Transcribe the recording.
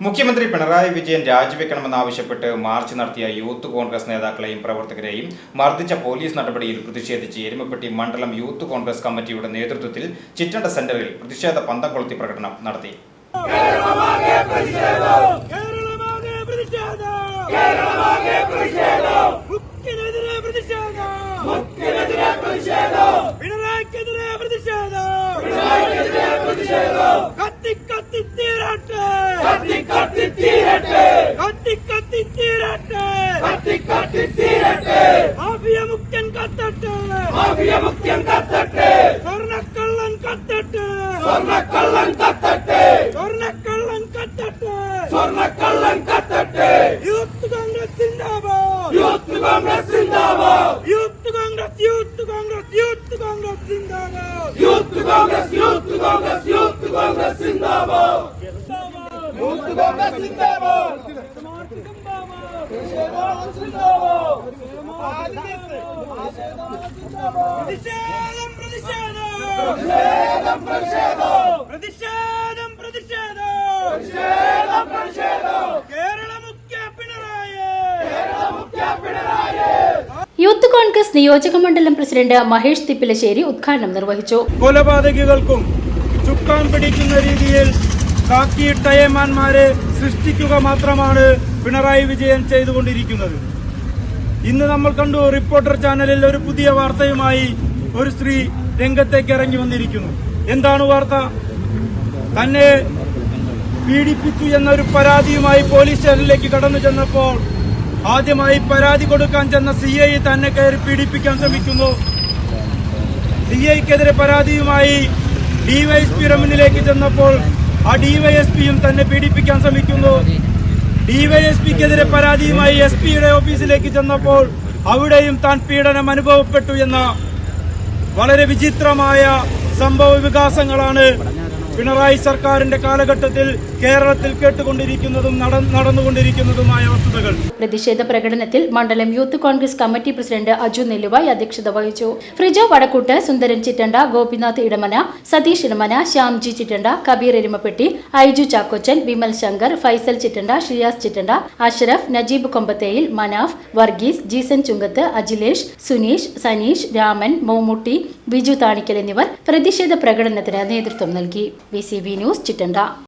മുഖ്യമന്ത്രി പിണറായി വിജയൻ രാജിവെക്കണമെന്നാവശ്യപ്പെട്ട് മാർച്ച് നടത്തിയ യൂത്ത് കോൺഗ്രസ് നേതാക്കളെയും പ്രവർത്തകരെയും മർദ്ദിച്ച പോലീസ് നടപടിയിൽ പ്രതിഷേധിച്ച് എരുമപ്പെട്ടി മണ്ഡലം യൂത്ത് കോൺഗ്രസ് കമ്മിറ്റിയുടെ നേതൃത്വത്തിൽ ചിറ്റണ്ട സെന്ററിൽ പ്രതിഷേധ പന്തം കൊളുത്തി പ്രകടനം നടത്തി. പിണറായിക്കെതിരെ പ്രതിഷേധം. കത്തി കത്തി തീരട്ടെ കത്തി കത്തി തീരട്ടെ മാഫിയ മുഖ്യൻ കത്തട്ടെ. സ്വർണക്കള്ളൻ കത്തട്ടെ. സ്വർണക്കള്ളൻ കത്തട്ടെ. യൂത്ത് കോൺഗ്രസ് സിന്ദാബാദ്. യൂത്ത് കോൺഗ്രസ് സിന്ദാബാദ്. Youth Congress youth Congress youth Congress സിന്ദാബാദ്. Youth Congress youth Congress youth Congress സിന്ദാബാദ്. യൂത്ത് കോൺഗ്രസ് സിന്ദാബാദ്. പ്രതിഷേധം പ്രതിഷേധം. പ്രതിഷേധം പ്രതിഷേധം. കേരള മുഖ്യ പിണറായി. യൂത്ത് കോൺഗ്രസ് നിയോജക മണ്ഡലം പ്രസിഡന്റ് മഹേഷ് തിപ്പിലശ്ശേരി ഉദ്ഘാടനം നിർവഹിച്ചു. കൊലപാതകികൾക്കും ചുക്കാൻ പിടിക്കുന്ന രീതിയിൽ കാക്കി കാക്കിയിട്ടയമാന്മാരെ സൃഷ്ടിക്കുക മാത്രമാണ് പിണറായി വിജയൻ ചെയ്തുകൊണ്ടിരിക്കുന്നത്. ഇന്ന് നമ്മൾ കണ്ടു റിപ്പോർട്ടർ ചാനലിൽ ഒരു പുതിയ വാർത്തയുമായി ഒരു സ്ത്രീ രംഗത്തേക്ക് ഇറങ്ങി വന്നിരിക്കുന്നു. എന്താണ് വാർത്ത? തന്നെ പീഡിപ്പിച്ചു എന്നൊരു പരാതിയുമായി പോലീസ് സ്റ്റേഷനിലേക്ക് കടന്നു ചെന്നപ്പോൾ ആദ്യമായി പരാതി കൊടുക്കാൻ ചെന്ന സി ഐ തന്നെ കയറി പീഡിപ്പിക്കാൻ ശ്രമിക്കുന്നു. സി ഐക്കെതിരെ പരാതിയുമായി ഡിവൈഎസ്പിയുടെ മുന്നിലേക്ക് ചെന്നപ്പോൾ ആ ഡിവൈഎസ്പിയും തന്നെ പീഡിപ്പിക്കാൻ ശ്രമിക്കുന്നു. ഡിവൈഎസ്പിക്കെതിരെ പരാതിയുമായി എസ് പിയുടെ ഓഫീസിലേക്ക് ചെന്നപ്പോൾ അവിടെയും താൻ പീഡനം അനുഭവപ്പെട്ടു എന്ന വളരെ വിചിത്രമായ സംഭവ വികാസങ്ങളാണ് പിണറായി സർക്കാരിന്റെ കാലഘട്ടത്തിൽ കേരളത്തിൽ കേട്ടുകൊണ്ടിരിക്കുന്നതും നട- നടന്നുകൊണ്ടിരിക്കുന്നതുമായ വസ്തുതകൾ. പ്രതിഷേധ പ്രകടനത്തിൽ മണ്ഡലം youth Congress committee president Aju Nelluvayi അധ്യക്ഷത വഹിച്ചു. ഫ്രിജ വടക്കൂട്ട് സുന്ദരൻ ചിറ്റണ്ട ഗോപിനാഥ് ഇടമന സതീഷ് ഇടമന ശ്യാംജി ചിറ്റണ്ട കബീർ എരുമപ്പെട്ടി ഐജു ചാക്കോച്ചൻ വിമൽ ശങ്കർ ഫൈസൽ ചിറ്റണ്ട ഷിയാസ് ചിറ്റണ്ട അഷറഫ് നജീബ് കൊമ്പത്തേയിൽ മനാഫ് വർഗീസ് ജീസൻ ചുങ്കത്ത് അജിലേഷ് സുനീഷ് സനീഷ് രാമൻ മോമുട്ടി ബിജു താണിക്കൽ എന്നിവർ പ്രതിഷേധ പ്രകടനത്തിന് നേതൃത്വം നൽകി. B news Chittanda.